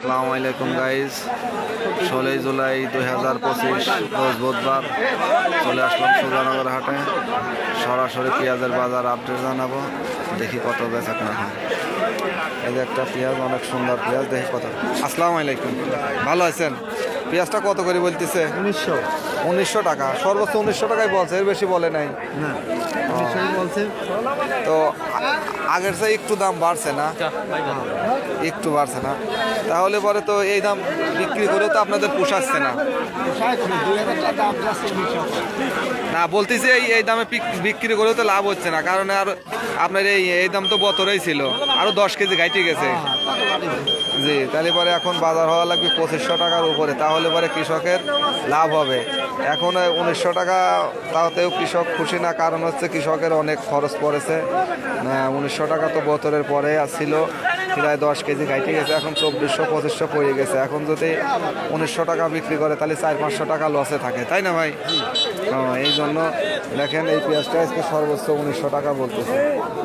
আসসালামু আলাইকুম গাইজ ষোলোই জুলাই দুই হাজার পঁচিশ, রোজ বুধবার চলে আসলাম সুজানগর হাটে। সরাসরি পেঁয়াজের বাজার আপডেট জানাব, দেখি কত বেচা কেনা হয়। এই যে একটা পেঁয়াজ, অনেক সুন্দর পেঁয়াজ, দেখি কত। আসসালামু আলাইকুম। ভালো আছেন? পেঁয়াজটা কত করে বলতেছে? উনিশশো। উনিশশো টাকা। সর্বোচ্চ উনিশশো টাকাই বলছে এর বেশি বলে নাই। না বলছে। তো আগের চেয়ে একটু দাম বাড়ছে না? একটু বাড়ছে না। তাহলে পরে তো এই দাম বিক্রি করে তো আপনাদের পোষাচ্ছে না। না বলতেছি এই এই দামে বিক্রি করেও তো লাভ হচ্ছে না। কারণ আর আপনার এই এই দাম তো বতরেই ছিল। আরও দশ কেজি ঘাইটে গেছে। জি তাহলে পরে এখন বাজার হওয়া লাগবে পঁচিশশো টাকার উপরে। তাহলে পরে কৃষকের লাভ হবে। এখন উনিশশো টাকা তাতেও কৃষক খুশি না কারণ হচ্ছে কৃষকের অনেক খরচ পড়েছে। উনিশশো টাকা তো বছরের পরে আসছিল প্রায় দশ কেজি ঘাইটে গেছে এখন চব্বিশশো পঁচিশশো পড়ে গেছে। এখন যদি উনিশশো টাকা বিক্রি করে তাহলে চার পাঁচশো টাকা লসে থাকে তাই না ভাই? হ্যাঁ, এই জন্য দেখেন এই পেঁয়াজটা আজকে সর্বোচ্চ উনিশশো টাকা বলতেছে।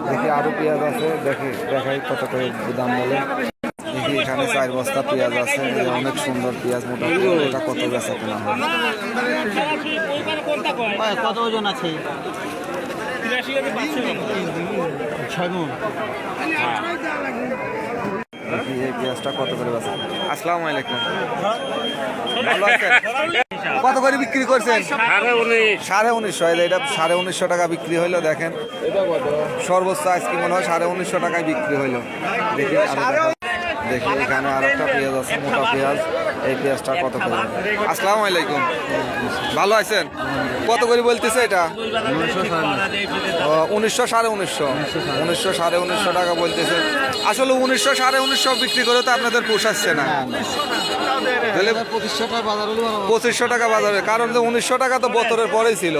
দেখি আরও পেঁয়াজ আছে দেখি দেখাই কত করে দাম বলে। দেখি এখানে চার বস্তা পেঁয়াজ আছে অনেক সুন্দর পেঁয়াজ মোটামুটি এটা কত বেচা কেনা হয়? কত ওজন আছে? ছয় এই পেঁয়াজটা কত করে বেচা আসসালামু আলাইকুম। ভালো আছেন? কত করে বিক্রি করছেন? সাড়ে উনিশশো এটা সাড়ে উনিশশো টাকা বিক্রি হইল দেখেন। সর্বোচ্চ আজকে মনে হয় সাড়ে উনিশশো টাকায় বিক্রি হইল। দেখি। দেখি, এখানে আর একটা পেঁয়াজ আছে, মোটা পেঁয়াজ। এই পেঁয়াজটা কত করে? আসসালামু আলাইকুম। ভালো আছেন? কত করে বলতেছে এটা? উনিশশো সাড়ে উনিশশো। উনিশশো সাড়ে উনিশশো টাকা বলতেছে। আসলে উনিশশো সাড়ে উনিশশো বিক্রি করে তো আপনাদের পোষাচ্ছে না। তাহলে পঁচিশশো টাকা বাজার, কারণ যে উনিশশো টাকা তো বছরের পরেই ছিল।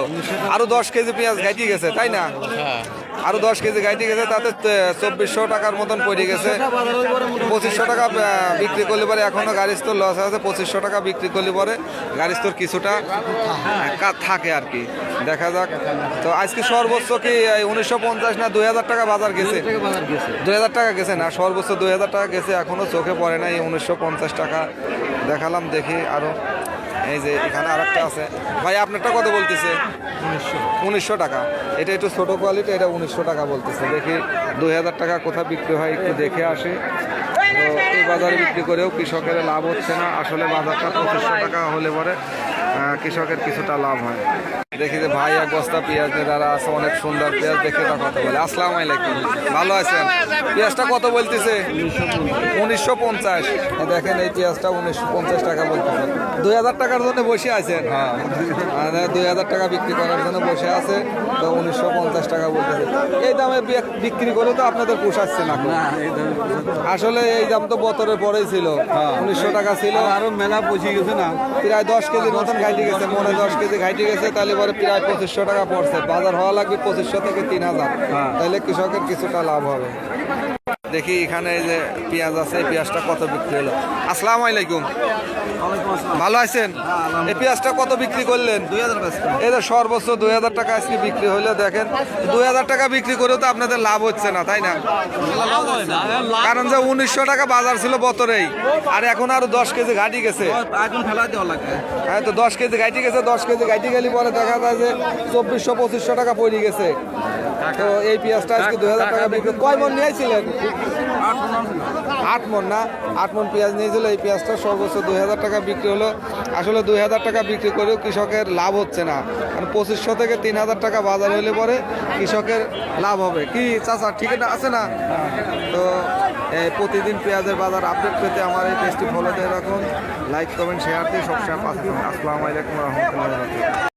আরও দশ কেজি পেঁয়াজ ঘাইটি গেছে, তাই না? আরও দশ কেজি ঘাইটি গেছে, তাতে চব্বিশশো টাকার মতন পড়ে গেছে। পঁচিশশো টাকা বিক্রি করলে পরে এখনও গাড়ি স্টোর লস আছে পঁচিশশো টাকা বিক্রি করলে পরে গাড়ি স্টোর কিছুটা থাকে আর কি। দেখা যাক। তো আজকে সর্বোচ্চ কি উনিশশো পঞ্চাশ না দুই হাজার টাকা বাজার গেছে? দুই হাজার টাকা গেছে। না সর্বোচ্চ দুই হাজার টাকা গেছে এখনও চোখে পড়ে না এই উনিশশো পঞ্চাশ টাকা দেখালাম দেখি আরও। এই যে এখানে আরেকটা আছে। ভাই আপনারটা কত বলতেছে? উনিশশো। টাকা। এটা একটু ছোটো কোয়ালিটি এটা উনিশশো টাকা বলতেছে। দেখি দুই হাজার টাকা কোথায় বিক্রি হয় একটু দেখে আসি। তো এই বাজারে বিক্রি করেও কৃষকের লাভ হচ্ছে না। আসলে বাজারটা পঁচিশশো টাকা হলে পরে কৃষকের কিছুটা লাভ হয়। দেখি যে ভাই এক বস্তা পেঁয়াজ নিয়ে যারা আছে অনেক সুন্দর পেঁয়াজ দেখে তা কথা বলে। আসসালামু আলাইকুম। ভালো আছেন? পেঁয়াজটা কত বলতেছে? উনিশশো পঞ্চাশ। দেখেন এই পেঁয়াজটা উনিশশো পঞ্চাশ টাকা বলতেছে। দুই হাজার টাকার জন্য বসে আছেন? হ্যাঁ। দুই হাজার টাকা বিক্রি করার জন্য বসে আছে। তো উনিশশো পঞ্চাশ টাকা বলতেছে। এই দামে বিক্রি করে তো আপনাদের পোষাচ্ছে না আসলে এই দাম তো বছরের পরেই ছিল। উনিশশো টাকা ছিল। আরও মেলা পৌঁছে গেছে না। প্রায় দশ কেজির মতন ঘাইটে গেছে মনে দশ কেজি ঘাইটে গেছে তাহলে পরে প্রায় পঁচিশশো টাকা পড়ছে। বাজার হওয়া লাগবে পঁচিশশো থেকে তিন হাজার। তাহলে কৃষকের কিছুটা লাভ হবে। দেখি এখানে এই যে পেঁয়াজ আছে এই পেঁয়াজটা কত বিক্রি হলো? আসসালামু আলাইকুম। ভালো আছেন? এই পেঁয়াজটা কত বিক্রি করলেন? দুই হাজার এই যে সর্বোচ্চ দুই হাজার টাকা আজকে বিক্রি হইলে দেখেন। দুই হাজার টাকা বিক্রি করেও তো আপনাদের লাভ হচ্ছে না তাই না? কারণ যে উনিশশো টাকা বাজার ছিল বতরেই আর এখন আরও দশ কেজি ঘাটি গেছে। হ্যাঁ তো দশ কেজি গাইটি গেছে দশ কেজি গাইটি গেলে পরে দেখা যায় যে চব্বিশশো পঁচিশশো টাকা পড়ে গেছে। তো এই পেঁয়াজটা আজকে দুই হাজার টাকা বিক্রি কয় মন নিয়েছিলেন? আট মন না? আট মন পেঁয়াজ নিয়েছিল, এই পেঁয়াজটা সর্বোচ্চ দুই হাজার টাকা বিক্রি হলো। আসলে দুই হাজার টাকা বিক্রি করেও কৃষকের লাভ হচ্ছে না। কারণ পঁচিশশো থেকে তিন হাজার টাকা বাজার হলে পরে কৃষকের লাভ হবে। কি চাচা, ঠিক আছে না? তো প্রতিদিন পেঁয়াজের বাজার আপডেট পেতে আমার এই পেজটি ফলো দিয়ে রাখুন। লাইক কমেন্ট শেয়ার দিয়ে সবসময় পাশে। আসসালামু আলাইকুম রহমতুল্লাহ